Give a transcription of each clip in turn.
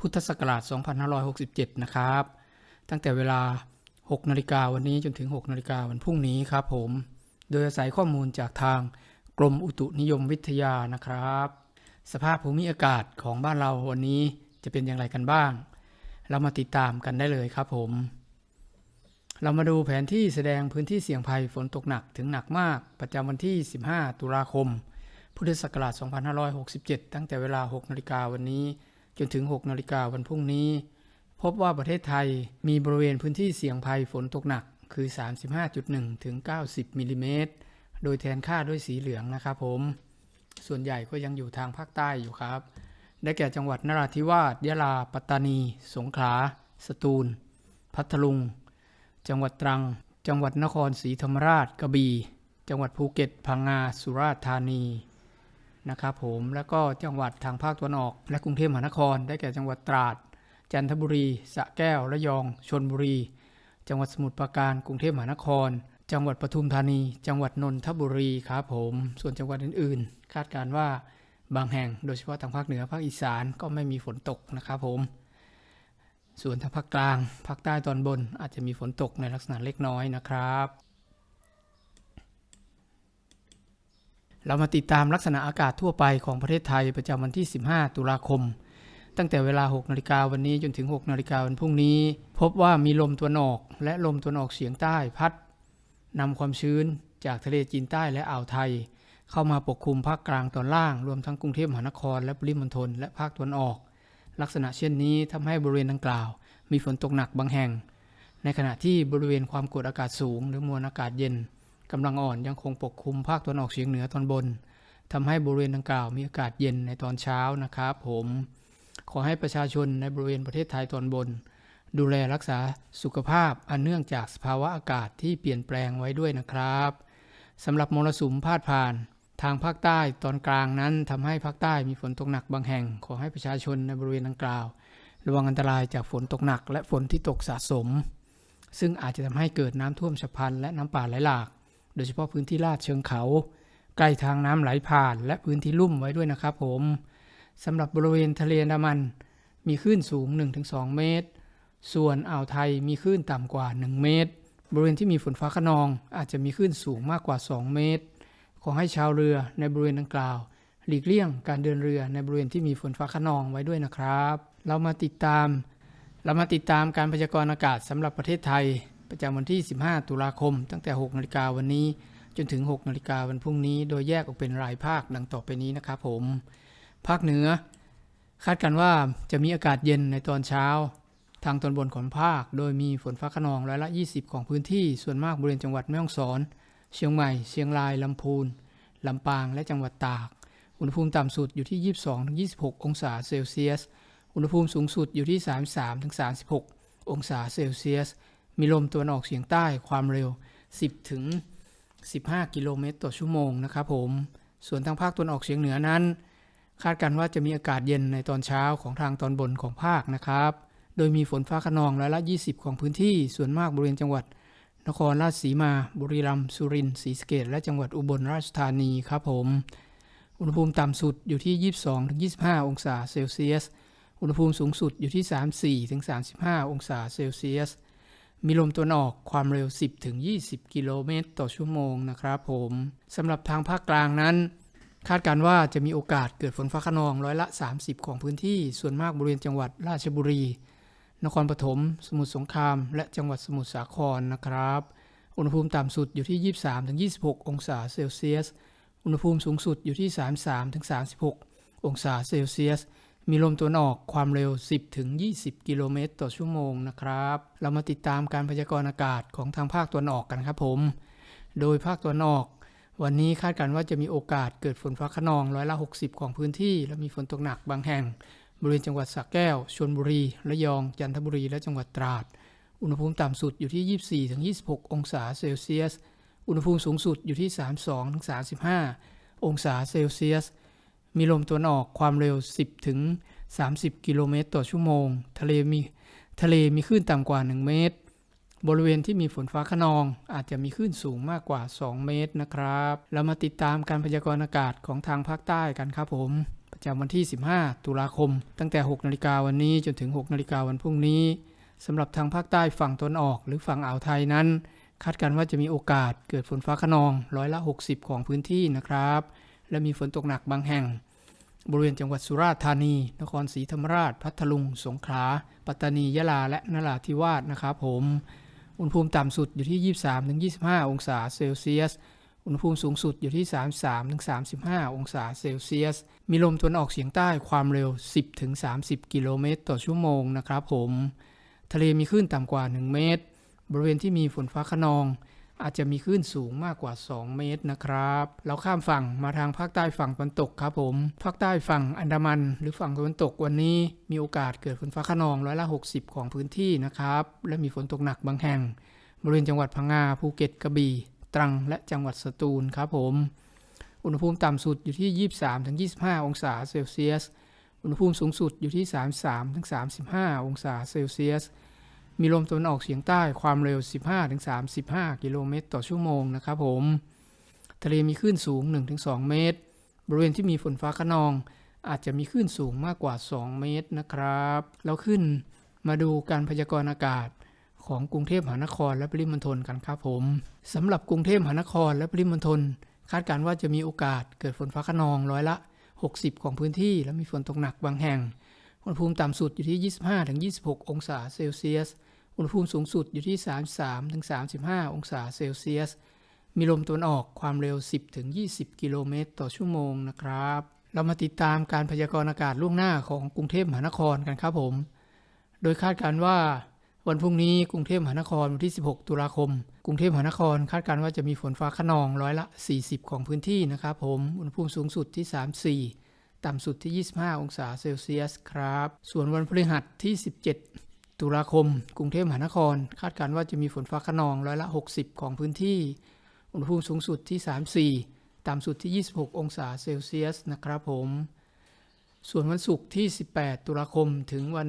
พุทธศักราช 2567 นะครับ ตั้งแต่เวลา 6 นาฬิกาวันนี้จนถึง 6 นาฬิกาวันพรุ่งนี้ครับผม โดยอาศัยข้อมูลจากทางกรมอุตุนิยมวิทยานะครับ สภาพภูมิอากาศของบ้านเราวันนี้จะเป็นอย่างไรกันบ้าง เรามาติดตามกันได้เลยครับผม เรามาดูแผนที่แสดงพื้นที่เสี่ยงภัยฝนตกหนักถึงหนักมาก ประจำวันที่ 15 ตุลาคม พุทธศักราช 2567 ตั้งแต่เวลา 6 นาฬิกาวันนี้ จนถึง 6 นาฬิกาวันพรุ่งนี้ พบว่าประเทศไทยมีบริเวณพื้นที่เสี่ยงภัยฝนตกหนักคือ 35.1 ถึง 90 มิลลิเมตร โดยแทนค่าด้วยสีเหลืองนะครับผม ส่วนใหญ่ก็ยังอยู่ทางภาคใต้อยู่ครับ ได้แก่จังหวัดนราธิวาส ยะลา ปัตตานี สงขลา สตูล พัทลุง จังหวัดตรัง จังหวัดนครศรีธรรมราช กระบี่ จังหวัดภูเก็ต พังงา สุราษฎร์ธานี นะครับผมแล้วก็จังหวัดทางภาคตะวันออก และกรุงเทพมหานคร ได้แก่จังหวัดตราด จันทบุรีสระแก้วระยองชนบุรี จังหวัดสมุทรปราการกรุงเทพมหานคร จังหวัดปทุมธานี จังหวัดนนทบุรีครับผมส่วนจังหวัดอื่นๆ คาดการว่าบางแห่งโดยเฉพาะทางภาคเหนือภาคอีสานก็ไม่มีฝนตกนะครับผมส่วนทางภาคกลางภาคใต้ตอนบนอาจจะมีฝนตกในลักษณะเล็กน้อยนะครับ เรามาติดตามลักษณะอากาศทั่วไปของประเทศไทยประจำวันที่ 15 ตุลาคม ตั้งแต่เวลา 6 นาฬิกาวันนี้จนถึง 6 นาฬิกาวันพรุ่งนี้ พบว่ามีลมตะวันออก และลมตะวันออกเฉียงใต้พัดนำความชื้นจากทะเลจีนใต้และอ่าวไทย เข้ามาปกคลุมภาคกลางตอนล่าง รวมทั้งกรุงเทพมหานครและปริมณฑลและภาคตะวันออก ลักษณะเช่นนี้ทำให้บริเวณดังกล่าว มีฝนตกหนักบางแห่ง ในขณะที่บริเวณความกดอากาศสูง หรือมวลอากาศเย็น กำลังอ่อนยังคงปกคลุมภาคตะวันออกเฉียงเหนือตอนบนทำให้บริเวณดังกล่าวมีอากาศเย็นในตอนเช้านะครับผม ขอให้ประชาชนในบริเวณประเทศไทยตอนบน ดูแลรักษาสุขภาพอันเนื่องจากสภาวะอากาศที่เปลี่ยนแปลงไว้ด้วยนะครับสำหรับมรสุมพาดผ่านทางภาคใต้ตอนกลางนั้นทำให้ภาคใต้มีฝนตกหนักบางแห่ง ขอให้ประชาชนในบริเวณดังกล่าว ระวังอันตรายจากฝนตกหนักและฝนที่ตกสะสม ซึ่งอาจจะทำให้เกิดน้ำท่วมฉับพลันและน้ำป่าไหลหลาก โดยเฉพาะพื้นที่ลาดเชิงเขา ใกล้ทางน้ำไหลผ่าน และพื้นที่ลุ่มไว้ด้วยนะครับผมสำหรับบริเวณทะเลอันดามัน มีคลื่นสูง 1-2 เมตร ส่วนอ่าวไทยมีคลื่นต่ำกว่า 1 เมตร บริเวณที่มีฝนฟ้าขนอง อาจจะมีคลื่นสูงมากกว่า 2 เมตร ขอให้ชาวเรือในบริเวณดังกล่าว หลีกเลี่ยงการเดินเรือในบริเวณที่มีฝนฟ้าขนองไว้ด้วยนะครับ เรามาติดตาม เรามาติดตามการพยากรณ์อากาศสำหรับประเทศไทย ประจำวันที่ 15 ตุลาคม ตั้งแต่ 6 นาฬิกาวันนี้ จนถึง 6 นาฬิกาวันพรุ่งนี้ โดยแยกออกเป็นรายภาคดังต่อไปนี้นะครับผม ภาคเหนือ คาดกันว่าจะมีอากาศเย็นในตอนเช้า ทางตอนบนของภาค โดยมีฝนฟ้าขนองร้อยละ 20 ของพื้นที่ ส่วนมากบริเวณจังหวัดแม่ฮ่องสอน เชียงใหม่ เชียงราย ลำพูน ลำปาง และจังหวัดตาก อุณหภูมิต่ำสุดอยู่ที่ 22-26 องศาเซลเซียส อุณหภูมิสูงสุดอยู่ที่ 33-36 องศาเซลเซียส มีลมตะวันออกเฉียงใต้ความเร็ว 10 ถึง 15 กิโลเมตรต่อชั่วโมงนะครับผม ส่วนทางภาคตะวันออกเฉียงเหนือนั้น คาดกันว่าจะมีอากาศเย็นในตอนเช้าของทางตอนบนของภาคนะครับ โดยมีฝนฟ้าขนองร้อยละ 20 ของพื้นที่ ส่วนมากบริเวณจังหวัด นครราชสีมา บุรีรัมย์ สุรินทร์ ศรีสะเกษและจังหวัดอุบลราชธานีครับผม อุณหภูมิต่ำสุดอยู่ที่ 22-25 องศาเซลเซียส อุณหภูมิสูงสุดอยู่ที่ 34-35 องศาเซลเซียส มีลมตะวันออกความเร็ว 10-20 กิโลเมตรต่อชั่วโมงนะครับผมสำหรับทางภาคกลางนั้น คาดการว่าจะมีโอกาสเกิดฝนฟ้าขนองร้อยละ 30 ของพื้นที่ส่วนมากบริเวณจังหวัดราชบุรี นครปฐมสมุทรสงคราม และจังหวัดสมุทรสาครนะครับ อุณหภูมิต่ำสุดอยู่ที่ 23-26 องศาเซลเซียส อุณหภูมิสูงสุดอยู่ที่ 33-36 องศาเซลเซียส มีลมตะวันออกความเร็ว 10-20 กิโลเมตรต่อชั่วโมงนะครับ เรามาติดตามการพยากรณ์อากาศของทางภาคตะวันออกกันครับผม โดยภาคตะวันออก วันนี้คาดการณ์ว่าจะมีโอกาสเกิดฝนฟ้าขนองร้อยละ 60 ของพื้นที่ และมีฝนตกหนักบางแห่ง บริเวณจังหวัดสระแก้วชลบุรี ระยอง จันทบุรี และจังหวัดตราด อุณหภูมิต่ำสุดอยู่ที่ 24-26 องศาเซลเซียส อุณหภูมิสูงสุดอยู่ที่ 32-35 องศาเซลเซียส มีลมตะวันออกความเร็ว 10-30 กิโลเมตรต่อชั่วโมง ทะเลมีทะเลมีคลื่นต่ำกว่า 1 เมตร บริเวณที่มีฝนฟ้าขนอง อาจจะมีคลื่นสูงมากกว่า 2 เมตรนะครับ เรามาติดตามการพยากรณ์อากาศของทางภาคใต้กันครับผม ประจำวันที่ 15 ตุลาคม ตั้งแต่ 6 นาฬิกาวันนี้จนถึง 6 นาฬิกาวันพรุ่งนี้สำหรับทางภาคใต้ฝั่งตนออกหรือฝั่งอ่าวไทยนั้น คาดการณ์ว่าจะมีโอกาสเกิดฝนฟ้าขนองร้อยละ 60 ของพื้นที่นะครับ และมีฝนตกหนักบางแห่ง บริเวณจังหวัดสุราษฎร์ธานี นครศรีธรรมราช พัทลุง สงขลา ปัตตานี ยะลา และนราธิวาสนะครับผม อุณหภูมิต่ำสุดอยู่ที่ 23-25 องศาเซลเซียส อุณหภูมิสูงสุดอยู่ที่ 33-35 องศาเซลเซียส มีลมตะวันออกเฉียงใต้ความเร็ว 10-30 กิโลเมตรต่อชั่วโมงนะครับผม ทะเลมีคลื่นต่ำกว่า 1 เมตร บริเวณที่มีฝนฟ้าขนอง อาจจะมีคลื่นสูงมากกว่า 2 เมตรนะครับ เราข้ามฝั่งมาทางภาคใต้ฝั่งตะวันตกครับผม ภาคใต้ฝั่งอันดามัน หรือฝั่งตะวันตกวันนี้ มีโอกาสเกิดฝนฟ้าขนองร้อยละ 60 ของพื้นที่นะครับ และมีฝนตกหนักบางแห่ง บริเวณจังหวัดพังงา ภูเก็ต กระบี่ ตรัง และจังหวัดสตูลครับผม อุณหภูมิต่ำสุดอยู่ที่ 23-25 องศาเซลเซียส อุณหภูมิสูงสุดอยู่ที่ 33-35 องศาเซลเซียส มีลมตะวันออกเฉียงใต้ความเร็ว 15-35 กิโลเมตรต่อชั่วโมงนะครับผม ทะเลมีคลื่นสูง 1-2 เมตร บริเวณที่มีฝนฟ้าขนอง อาจจะมีคลื่นสูงมากกว่า 2 เมตรนะครับ แล้วขึ้นมาดูการพยากรณ์อากาศของกรุงเทพมหานครและปริมณฑลกันครับผมสำหรับกรุงเทพมหานครและปริมณฑลคาดการณ์ว่าจะมีโอกาสเกิดฝนฟ้าขนองร้อยละ 60 ของพื้นที่ และมีฝนตกหนักบางแห่งอุณหภูมิต่ำสุดอยู่ที่ 25-26 องศาเซลเซียส อุณหภูมิสูงสุดอยู่ที่ 33-35 องศาเซลเซียส มีลมตะวันออกความเร็ว 10-20 กิโลเมตรต่อชั่วโมงนะครับ เรามาติดตามการพยากรณ์อากาศล่วงหน้าของกรุงเทพมหานครกันครับผม โดยคาดการณ์ว่าวันพรุ่งนี้กรุงเทพมหานครวันที่ 16 ตุลาคม กรุงเทพมหานครคาดการณ์ว่าจะมีฝนฟ้าขนองร้อยละ 40 ของพื้นที่นะครับผม อุณหภูมิสูงสุดที่ 34 ต่ำสุดที่ 25 องศาเซลเซียสครับ ส่วนวันพฤหัสที่ 17 ตุลาคม กรุงเทพมหานคร คาดการณ์ว่าจะมีฝนฟ้าขนองร้อยละ 60 ของพื้นที่ อุณหภูมิสูงสุดที่ 34 ต่ำสุดที่ 26 องศาเซลเซียสนะครับผม ส่วนวันศุกร์ที่ 18 ตุลาคมถึงวัน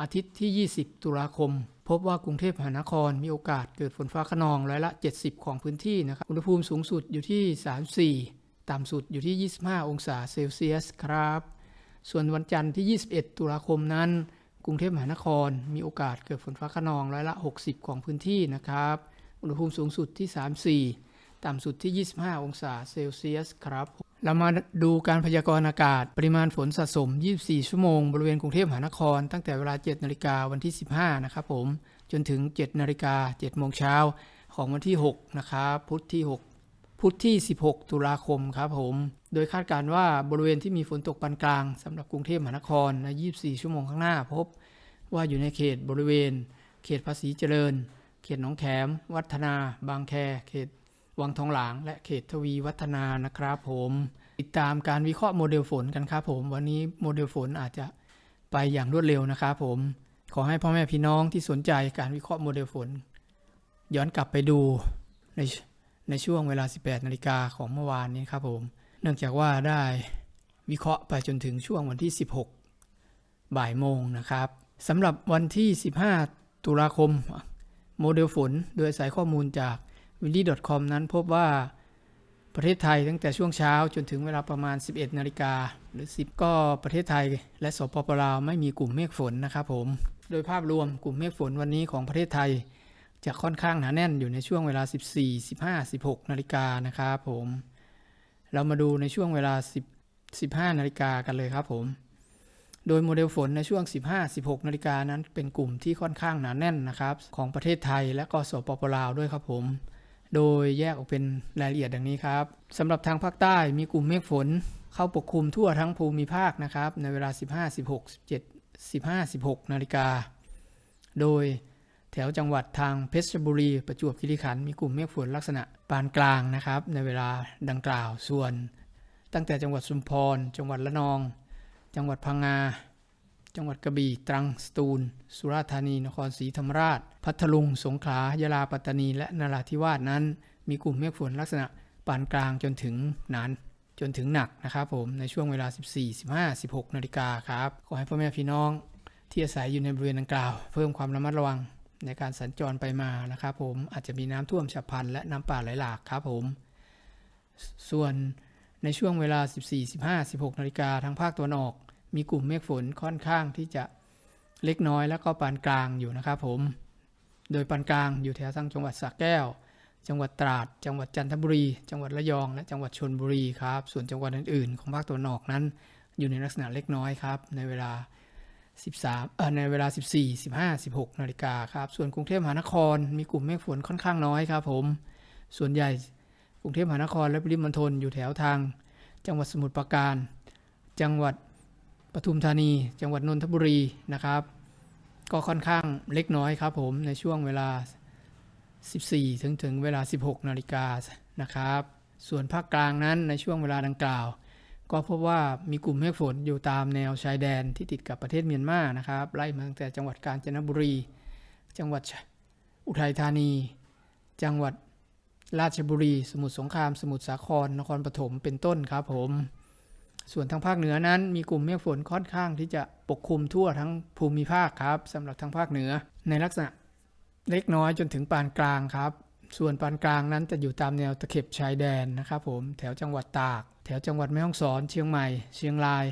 อาทิตย์ที่ 20 ตุลาคม พบว่ากรุงเทพมหานครมีโอกาสเกิดฝนฟ้าขนองร้อยละ 70 ของพื้นที่นะครับ อุณหภูมิสูงสุดอยู่ที่ 34 ต่ำสุดอยู่ที่ 25 องศาเซลเซียสครับ ส่วนวันจันทร์ที่ 21 ตุลาคมนั้น กรุงเทพมหานคร มีโอกาสเกิดฝนฟ้าขนองร้อยละ 60 ของพื้นที่นะครับ อุณหภูมิสูงสุดที่ 34 ต่ำสุดที่ 25 องศาเซลเซียสครับ เรามาดูการพยากรณ์อากาศ ปริมาณฝนสะสม 24 ชั่วโมง บริเวณกรุงเทพมหานคร ตั้งแต่เวลา 7 นาฬิกาวันที่ 15 นะครับผม จนถึง 7 นาฬิกา7โมงเช้าของวันที่ 6 นะครับ พุธที่ 6 พุธที่ 16 ตุลาคมครับผม โดยคาดการณ์ว่าบริเวณที่มีฝนตกปานกลางสำหรับกรุงเทพมหานครใน 24 ชั่วโมงข้างหน้าพบ ว่าอยู่ในเขตบริเวณ เขตภาษีเจริญ เขตหนองแขม วัฒนา บางแค เขตวังทองหลาง และเขตทวีวัฒนานะครับผม ติดตามการวิเคราะห์โมเดลฝนกันครับผม วันนี้โมเดลฝนอาจจะไปอย่างรวดเร็วนะครับผม ขอให้พ่อแม่พี่น้องที่สนใจการวิเคราะห์โมเดลฝน ย้อนกลับไปดูใน ในช่วงเวลา 18 นาฬิกาของเมื่อวานนี้ครับผม เนื่องจากว่าได้วิเคราะห์ไปจนถึงช่วงวันที่ 16 บ่ายโมงนะครับสำหรับวันที่ 15 ตุลาคม โมเดลฝนโดยอายข้อมูลจาก w i l l y c o m นั้นพบว่าประเทศไทยตั้งแต่ช่วงเช้าจนถึงเวลาประมาณ 11 นาฬิกาหรือ 10 ก็ประเทศไทยและสปปลาวไม่มีกลุ่มเมฆฝนนะครับผม โดยภาพรวมกลุ่มเมฆฝนวันนี้ของประเทศไทย จะค่อนข้างหนาแน่นอยู่ในช่วงเวลา 14 15 16 นาฬิกานะครับผม เรามาดูในช่วงเวลา 10 15 นาฬิกากันเลยครับผม โดยโมเดลฝนในช่วง 15-16 นาฬิกานั้นเป็นกลุ่มที่ค่อนข้างหนาแน่นนะครับ ของประเทศไทยและก็สปปลาวด้วยครับผม โดยแยกออกเป็นรายละเอียดดังนี้ครับสำหรับทางภาคใต้มีกลุ่มเมฆฝน เข้าปกคลุมทั่วทั้งภูมิภาคนะครับในเวลา 15 16 17 15 16 นาฬิกา โดย แถวจังหวัดทางเพชรบุรี ประจวบคีรีขันธ์มีกลุ่มเมฆฝนลักษณะปานกลางนะครับ ในเวลาดังกล่าวส่วน ตั้งแต่จังหวัดชุมพร จังหวัดละนอง จังหวัดพังงา จังหวัดกระบี่ตรังสตูล สุราษฎร์ธานี นครศรีธรรมราช พัทลุง สงขลายะลาปัตตานี และนราธิวาสนั้น มีกลุ่มเมฆฝนลักษณะปานกลางจนถึงหนานจนถึงหนักนะครับผมในช่วงเวลา 14 15 16 นาฬิกาครับขอให้พ่อแม่พี่น้องที่อาศัยอยู่ในบริเวณดังกล่าว เพิ่มความระมัดระวัง ในการสัญจรไปมานะครับผมอาจจะมีน้ำท่วมฉับพลันและน้ำป่าไหลหลากครับผม ส่วนในช่วงเวลา 14 15 16 นาฬิกาทางภาคตะวันออก มีกลุ่มเมฆฝนค่อนข้างที่จะเล็กน้อยแล้วก็ปานกลางอยู่นะครับผม โดยปานกลางอยู่แถวทางจังหวัดสระแก้ว จังหวัดตราด จังหวัดจันทบุรี จังหวัดระยอง และจังหวัดชนบุรีครับ ส่วนจังหวัดอื่นๆ ของภาคตะวันออกนั้น อยู่ในลักษณะเล็กน้อยครับ ในเวลา 13เอ่อในเวลา 14 15 16 นาฬิกาครับ ส่วนกรุงเทพมหานครมีกลุ่มเมฆฝนค่อนข้างน้อยครับผม ส่วนใหญ่กรุงเทพมหานครและปริมณฑลอยู่แถวทาง จังหวัดสมุทรปราการ จังหวัดปทุมธานี จังหวัดนนทบุรีนะครับ ก็ค่อนข้างเล็กน้อยครับผมในช่วงเวลา 14 ถึงถึงเวลา 16 นาฬิกานะครับ ส่วนภาคกลางนั้นในช่วงเวลาดังกล่าว ก็พบว่ามีกลุ่มเมฆฝนอยู่ตามแนวชายแดนที่ติดกับประเทศเมียนมานะครับไล่มาตั้งแต่จังหวัดกาญจนบุรี จังหวัดอุทัยธานี จังหวัดราชบุรี สมุทรสงคราม สมุทรสาคร นครปฐมเป็นต้นครับผม ส่วนทางภาคเหนือนั้น มีกลุ่มเมฆฝนค่อนข้างที่จะปกคลุมทั่วทั้งภูมิภาคครับสำหรับทางภาคเหนือในลักษณะเล็กน้อยจนถึงปานกลางครับ ส่วนปานกลางนั้นจะอยู่ตามแนวตะเข็บชายแดนนะครับผมแถวจังหวัดตาก แถวจังหวัดแม่ฮ่องสอน เชียงใหม่ เชียงราย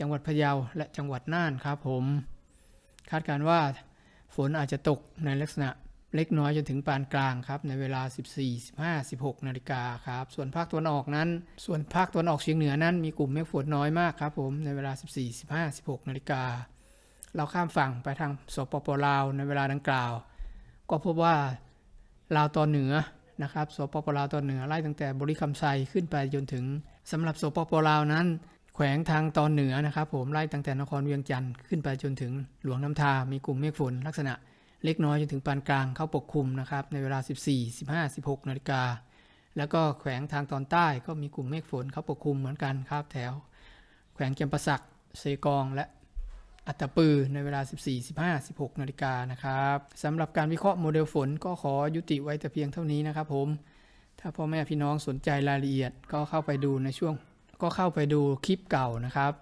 จังหวัดพะเยาและจังหวัดน่านครับผมคาดการว่าฝนอาจจะตกในลักษณะเล็กน้อยจนถึงปานกลางครับในเวลา 14 15 16 นาฬิกาครับส่วนภาคตะวันออกนั้น ส่วนภาคตะวันออกเฉียงเหนือนั้นมีกลุ่มเมฆฝนน้อยมากครับผมในเวลา 14 15 16 นาฬิกาเราข้ามฝั่งไปทางสปปลาวในเวลาดังกล่าว ก็พบว่า ลาวตอนเหนือนะครับสปปลาวตอนเหนือไล่ตั้งแต่บริคำไซขึ้นไปจนถึงสำหรับสปปลาวนั้น แขวงทางตอนเหนือนะครับ ผมไล่ตั้งแต่นครเวียงจันทร์ขึ้นไปจนถึงหลวงน้ำทา มีกลุ่มเมฆฝนลักษณะเล็กน้อยจนถึงปานกลางเข้าปกคลุมนะครับในเวลา 14 15 16นาฬิกาแล้วก็แขวงทางตอนใต้ก็มีกลุ่มเมฆฝนเข้าปกคลุมเหมือนกันครับแถว แขวงเกียมประสักเซกองและ อัตปือในเวลา 14 15 16 นาฬิกานะครับสำหรับการวิเคราะห์โมเดลฝนก็ขอยุติไว้แต่เพียงเท่านี้นะครับผม ถ้าพ่อแม่พี่น้องสนใจรายละเอียดก็เข้าไปดูในช่วง ก็เข้าไปดูคลิปเก่านะครับ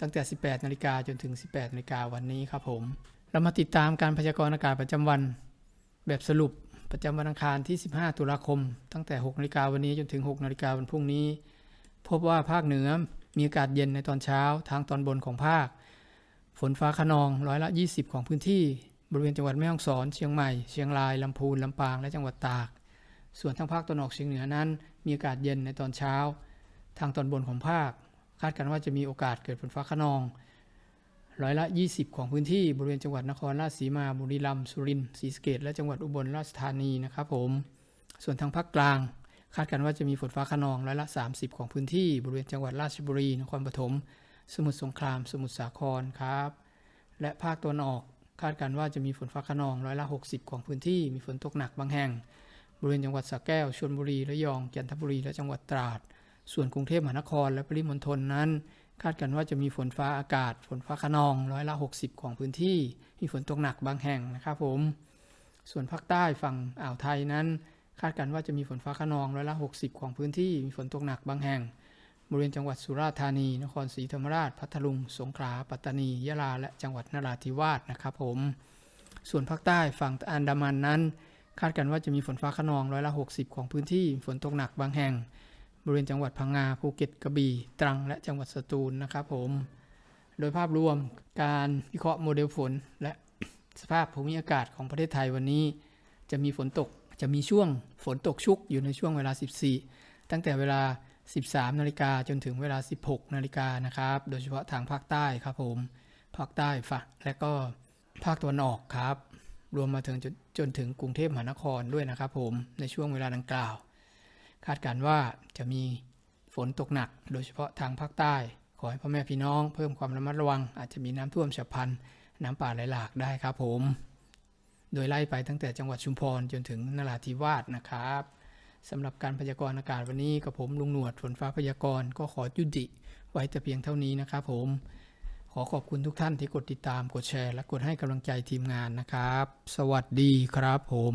ตั้งแต่ 18 นาฬิกาจนถึง 18 นาฬิกาวันนี้ครับผม เรามาติดตามการพยากรณ์อากาศประจำวัน แบบสรุปประจำวันอังคารที่ 15 ตุลาคม ตั้งแต่ 6 นาฬิกาวันนี้จนถึง 6 นาฬิกาวันพรุ่งนี้ พบว่าภาคเหนือมีอากาศเย็นในตอนเช้าทางตอนบนของภาค ฝนฟ้าขนองร้อยละ 20 ของพื้นที่ บริเวณจังหวัดแม่ฮ่องสอน เชียงใหม่ เชียงราย ลำพูน ลำปาง และจังหวัดตาก ส่วนทางภาคตะวันออกเฉียงเหนือนั้น มีอากาศเย็นในตอนเช้า ทางตอนบนของภาค คาดกันว่าจะมีโอกาสเกิดฝนฟ้าขนองร้อยละ 20 ของพื้นที่บริเวณจังหวัดนครราชสีมา บุรีรัมย์ สุรินทร์ ศรีสะเกษและจังหวัดอุบลราชธานีนะครับผม ส่วนทางภาคกลาง คาดกันว่าจะมีฝนฟ้าขนองร้อยละ 30 ของพื้นที่บริเวณจังหวัดราชบุรี นครปฐม สมุทรสงคราม สมุทรสาครครับ และภาคตะวันออกคาดกันว่าจะมีฝนฟ้าขนองร้อยละ 60 ของพื้นที่มีฝนตกหนักบางแห่ง บริเวณจังหวัดสระแก้วชลบุรีระยองจันทบุรีและจังหวัดตราด ส่วนกรุงเทพมหานครและปริมณฑลนั้น คาดกันว่าจะมีฝนฟ้าอากาศ ฝนฟ้าขนองร้อยละ 60 ของพื้นที่ มีฝนตกหนักบางแห่งนะครับผม ส่วนภาคใต้ฝั่งอ่าวไทยนั้น คาดกันว่าจะมีฝนฟ้าขนองร้อยละ 60 ของพื้นที่มีฝนตกหนักบางแห่ง บริเวณจังหวัดสุราษฎร์ธานี นครศรีธรรมราช พัทลุง สงขลา ปัตตานี ยะลา และจังหวัดนราธิวาสนะครับผม ส่วนภาคใต้ฝั่งอันดามันนั้น คาดกันว่าจะมีฝนฟ้าขนองร้อยละ 60 ของพื้นที่ ฝนตกหนักบางแห่ง บริเวณจังหวัดพังงา ภูเก็ต กระบี่ ตรัง และจังหวัดสตูลนะครับผม โดยภาพรวมการวิเคราะห์โมเดลฝน และสภาพภูมิอากาศของประเทศไทยวันนี้ จะมีฝนตก จะมีช่วงฝนตกชุกอยู่ในช่วงเวลา 14 ตั้งแต่เวลา 13นาฬิกาจนถึงเวลา 16นาฬิกานะครับ โดยเฉพาะทางภาคใต้ครับผม ภาคใต้ฝะและก็ภาคตะวันออกครับ รวมมาถึงจจนถึงกรุงเทพมหานครด้วยนะครับผมในช่วงเวลาดังกล่าว คาดการณ์ว่าจะมีฝนตกหนัก โดยเฉพาะทางภาคใต้ ขอให้พ่อแม่พี่น้องเพิ่มความระมัดระวัง อาจจะมีน้ำท่วมฉับพลัน น้ำป่าไหลหลากได้ครับผม โดยไล่ไปตั้งแต่จังหวัดชุมพรจนถึงนราธิวาสนะครับ สำหรับการพยากรณ์อากาศวันนี้กับผมลุงหนวดฝนฟ้าพยากรณ์ก็ขอยุติไว้แต่เพียงเท่านี้นะครับผม ขอขอบคุณทุกท่านที่กดติดตามกดแชร์ และกดให้กำลังใจทีมงานนะครับ สวัสดีครับผม